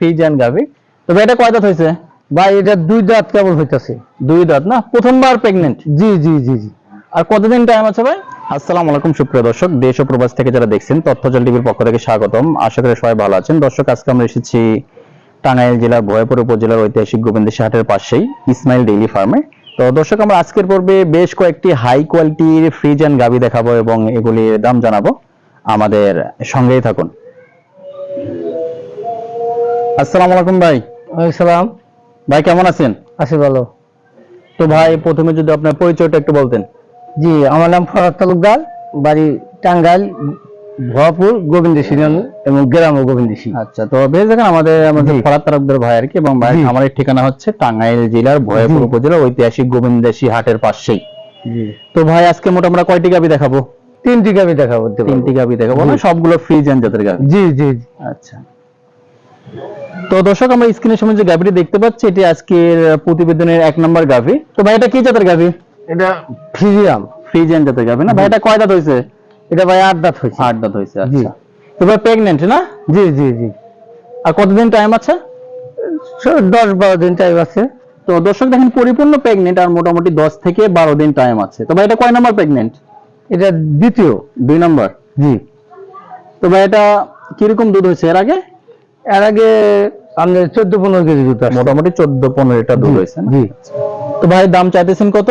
Friesian গাভি তবে এটা কয় দাঁত হয়েছে ভাই এটা দুই দাঁত কেবল হইতাছে। দুই দাঁত না? প্রথমবার প্রেগনেন্ট জি জি জি জি। আর কতদিন টাইম আছে ভাই? আসসালামু আলাইকুম সুপ্রিয় দর্শক। দেশ ও প্রবাস থেকে যারা দেখছেন তথ্যজল টিভির পক্ষ থেকে স্বাগতম। আশা করি সবাই ভালো আছেন। দর্শক আজকে আমরা এসেছি টাঙ্গাইল জেলার ভয়পুর উপজেলার ঐতিহাসিক গোবিন্দ হাটের পাশেই ইসমাইল ডেইলি ফার্মে। তো দর্শক আমরা আজকের পর্বে বেশ কয়েকটি হাই কোয়ালিটির ফ্রিজ অ্যান্ড গাবি দেখাবো এবং এগুলির দাম জানাব। আমাদের সঙ্গেই থাকুন। আসসালামু আলাইকুম ভাই। সালাম। ভাই কেমন আছেন? আছে ভালো। তো ভাই প্রথমে যদি আপনার পরিচয়টা একটু বলতেন। জি আমার নাম ফরাদ তালুকদার বাড়ি টাঙ্গাইল এবং গ্রাম আচ্ছা তো দেখেন আমাদের আমাদের ফরাত তারকদের ভাই আর কি এবং ভাই ঠিকানা হচ্ছে টাঙ্গাইল জেলার ভয়পুর। উপজেলার ঐতিহাসিক গোবিন্দাসী হাটের পাশেই। তো ভাই আজকে মোট আমরা কয়টি গাবি দেখাবো? তিনটি গাবি দেখাবো। তিনটি গাবি দেখাবো না জি। সবগুলো ফ্রিজ এন্ড জাতের গাবি। জি জি। আচ্ছা। তো দর্শক আমরা স্ক্রিনের সামনে যে গাভিটি দেখতে পাচ্ছি এটি আজকের প্রতিবেদনের এক নম্বর গাভি। তো ভাই এটা কি জাতের গাভি? এটা ফিজিয়াম ফ্রিজ এন্ড জাতের গাভি না? ভাই এটা কয় দাঁত হয়েছে এটা ভাই আট দাঁত হয়েছে আট দাঁত হয়েছে আচ্ছা। তো ভাই প্রেগনেন্ট না? জি জি জি। আর কতদিন টাইম আছে? দশ বারো দিন টাইম আছে। তো দর্শক দেখেন পরিপূর্ণ প্রেগনেন্ট আর মোটামুটি দশ থেকে বারো দিন টাইম আছে। তো ভাই এটা কয় নম্বর প্রেগনেন্ট এটা দ্বিতীয়। দুই নম্বর। জি। তো ভাই এটা কীরকম দুধ হয়েছে এর আগে? এর আগে আমাদের চোদ্দ পনেরো কেজি দুধ মোটামুটি চোদ্দ দুধ হয়েছে জি। তো ভাই দাম চাইতেছেন কত?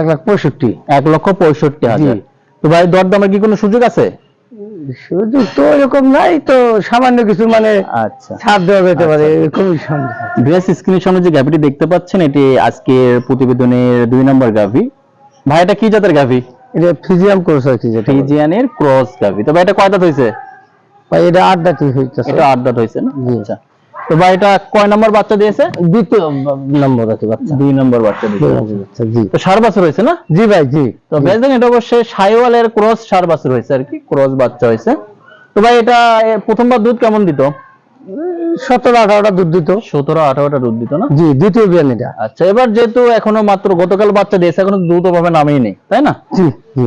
এক লাখ পঁয়ষট্টি। এক লক্ষ পঁয়ষট্টি হাজার। তো ভাই দর দামের কি কোনো সুযোগ আছে? সুযোগ তো এরকম নাই তো সামান্য কিছু মানে আচ্ছা। ছাড় দেওয়া যেতে পারে এরকমই সম্ভব। ড্রেস স্ক্রিনের সামনে যে গাভিটি দেখতে পাচ্ছেন এটি আজকের প্রতিবেদনের দুই নম্বর গাভি। ভাই এটা কি জাতের গাভি? এটা ফিজিয়াম কোর্স যেটা ফিজিয়ানের ক্রস গাভি। তো ভাই এটা কয় দাঁত হয়েছে? ভাই এটা আট হইতেছে। এটা আট দাঁত না? আচ্ছা। তো ভাই এটা কয় নম্বর বাচ্চা দিয়েছে? দ্বিতীয় নম্বর আছে বাচ্চা। দুই নম্বর বাচ্চা দিয়েছে। জি। তো সার বছর হয়েছে না? জি ভাই জি। তো বেশ এটা অবশ্যই সাইওয়ালের ক্রস সার বাছুর হয়েছে আর কি ক্রস বাচ্চা হয়েছে তো ভাই এটা প্রথমবার দুধ কেমন দিত? সতেরো আঠারোটা দুধ দিত। সতেরো আঠারোটা দুধ দিত না? জি দ্বিতীয় বিয়ানিটা আচ্ছা এবার যেহেতু এখনও মাত্র গতকাল বাচ্চা দিয়েছে এখনও দ্রুত ভাবে নামেই নেই তাই না? জি জি।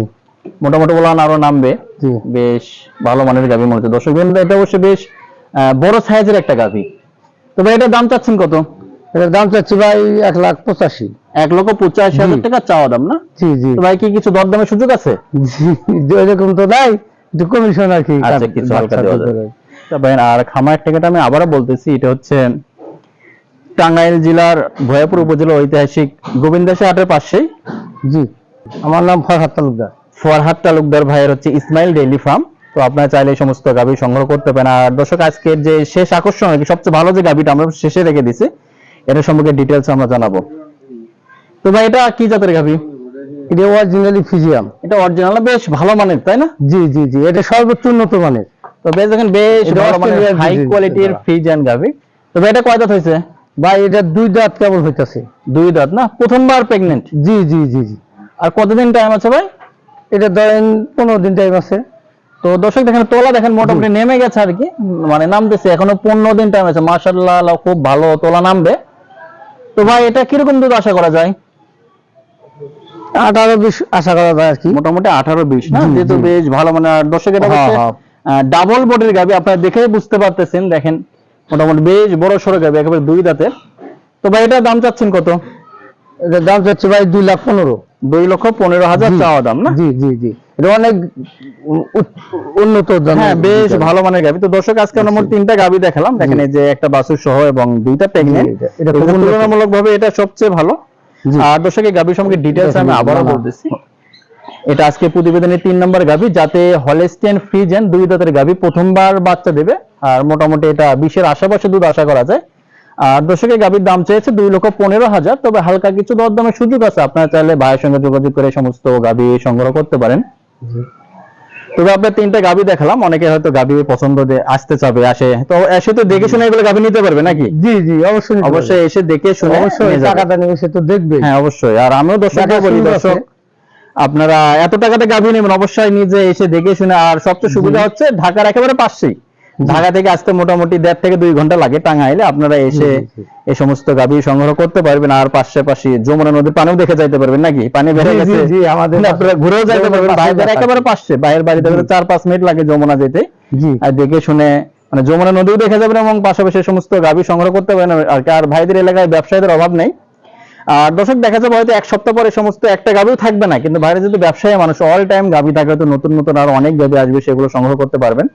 মোটামুটি বলান আরও নামবে। বেশ ভালো মানের গাভি মনে হচ্ছে। দর্শক বিন্দু এটা অবশ্যই বেশ বড় সাইজের একটা গাভি। তো ভাই এটার দাম চাচ্ছেন কত? এটার দাম চাচ্ছি ভাই এক লাখ পঁচাশি। এক লক্ষ পঁচাশি হাজার টাকা চাওয়া দাম না? জি জি। ভাই কি কিছু দরদামের সুযোগ আছে? জি এরকম তো নাই কমিশন আর কি আচ্ছা, কিছু হালকা দেওয়া যাবে। ভাই আর খামার ঠিকাটা আমি আবারও বলতেছি এটা হচ্ছে টাঙ্গাইল জেলার ভয়াপুর উপজেলার ঐতিহাসিক গোবিন্দাসী হাটের পাশেই। জি। আমার নাম ফরহাদ তালুকদার। ফরহাদ তালুকদার ভাইয়ের হচ্ছে ইসমাইল ডেইলি ফার্ম। তো আপনারা চাইলে এই সমস্ত গাভি সংগ্রহ করতে পারেন। আর দর্শক আজকের যে শেষ আকর্ষণ আর কি সবচেয়ে ভালো যে গাভিটা আমরা শেষে রেখে দিছি এটা সম্পর্কে ডিটেলস আমরা জানাব। তো ভাই এটা কি জাতের গাভি এটা অরিজিনালি ফিজিয়াম এটা অরিজিনাল বেশ ভালো মানের তাই না? জি জি জি এটা সর্বোচ্চ উন্নত মানের। তো বেশ দেখেন বেশ ভালো মানের হাই কোয়ালিটির এটা। ফ্রিজিয়ান গাভি তো ভাই এটা কয় দাঁত হয়েছে ভাই এটা দুই দাঁত কেবল হইতাছে। দুই দাঁত না? প্রথমবার প্রেগনেন্ট জি জি জি জি। আর কতদিন টাইম আছে ভাই? এটা ধরেন পনেরো দিন টাইম আছে। তো দর্শক দেখেন তোলা দেখেন মোটামুটি নেমে গেছে আর কি মানে নামতেছে এখনও পনেরো দিন টাইম আছে। মার্শাল্লাহ খুব ভালো তোলা নামবে। তো ভাই এটা কীরকম দুধ আশা করা যায়? আঠারো বিশ আশা করা যায় আর কি। মোটামুটি আঠারো বিশ না? যেহেতু বেশ ভালো মানে দর্শক এটা হ্যাঁ, হচ্ছে হ্যাঁ। ডাবল বডির গাবি আপনারা দেখেই বুঝতে পারতেছেন দেখেন। মোটামুটি বেশ বড় সড়ো গাবি একেবারে দুই দাঁতের। তো ভাই এটার দাম চাচ্ছেন কত? দাম চাচ্ছি ভাই দুই লাখ পনেরো। দুই লক্ষ পনেরো হাজার। চাওয়া দাম না? জি জি জি। এটা অনেক উন্নত হ্যাঁ বেশ ভালো মানের গাবি। তো দর্শক আজকে আমরা মোট তিনটা গাবি দেখালাম। দেখেন যে একটা বাসুর সহ এবং দুইটা প্রেগনেন্ট। এটা-। তুলনামূলক ভাবে এটা সবচেয়ে ভালো। আর দর্শকের গাবি সম্পর্কে ডিটেলস আমি আবারও। বলতেছি। এটা আজকে প্রতিবেদনের তিন নম্বর গাবি যাতে হলেস্টিয়ান ফ্রিজেন দুই দাঁতের গাবি প্রথমবার বাচ্চা দেবে। আর মোটামুটি এটা বিশের আশেপাশে দুধ আশা করা যায়। আর দর্শকের গাবির দাম চেয়েছে দুই লক্ষ পনেরো হাজার তবে হালকা কিছু দরদামের সুযোগ আছে। আপনারা চাইলে ভাইয়ের সঙ্গে যোগাযোগ করে সমস্ত গাবি সংগ্রহ করতে পারেন। তবে আপনার তিনটা গাবি দেখালাম অনেকে হয়তো গাবি পছন্দ যে আসতে চাবে আসে। তো এসে তো দেখে শুনে এগুলো গাবি নিতে পারবে নাকি? জি জি অবশ্যই অবশ্যই এসে দেখে শুনে অবশ্যই টাকাটা নিয়ে সে তো দেখবে। হ্যাঁ অবশ্যই। আর আমিও দর্শককে বলি দর্শক আপনারা এত টাকাতে গাভী নেবেন অবশ্যই নিজে এসে দেখে শুনে আর সবচেয়ে সুবিধা হচ্ছে ঢাকার একেবারে পাশেই। ঢাকা থেকে আসতে মোটামুটি দেড় থেকে দুই ঘণ্টা লাগে টাঙ্গাইলে। আপনারা এসে। এই সমস্ত গাভী সংগ্রহ করতে পারবেন আর পাশে পাশে যমুনা নদীর পানিও দেখে যাইতে পারবেন নাকি? পানি বেড়ে গেছে। আমাদের আপনারা ঘুরেও যাইতে পারবেন। দেখা একেবারে পাশে। বাইরের বাড়িতে চার পাঁচ মিনিট লাগে যমুনা যেতে। জি। আর দেখে শুনে মানে যমুনা নদীও দেখে যাবেন এবং পাশাপাশি সমস্ত গাভী সংগ্রহ করতে পারেন আর কি। আর ভাইদের এলাকায় ব্যবসায়ীদের অভাব নেই। আর দর্শক দেখা যাবে হয়তো এক সপ্তাহ পরে সমস্ত একটা গাভিও থাকবে না। কিন্তু বাইরে যেহেতু ব্যবসায়ী মানুষ অল টাইম গাভী থাকে তো নতুন নতুন আরও অনেক গাভী আসবে সেগুলো সংগ্রহ করতে পারবেন।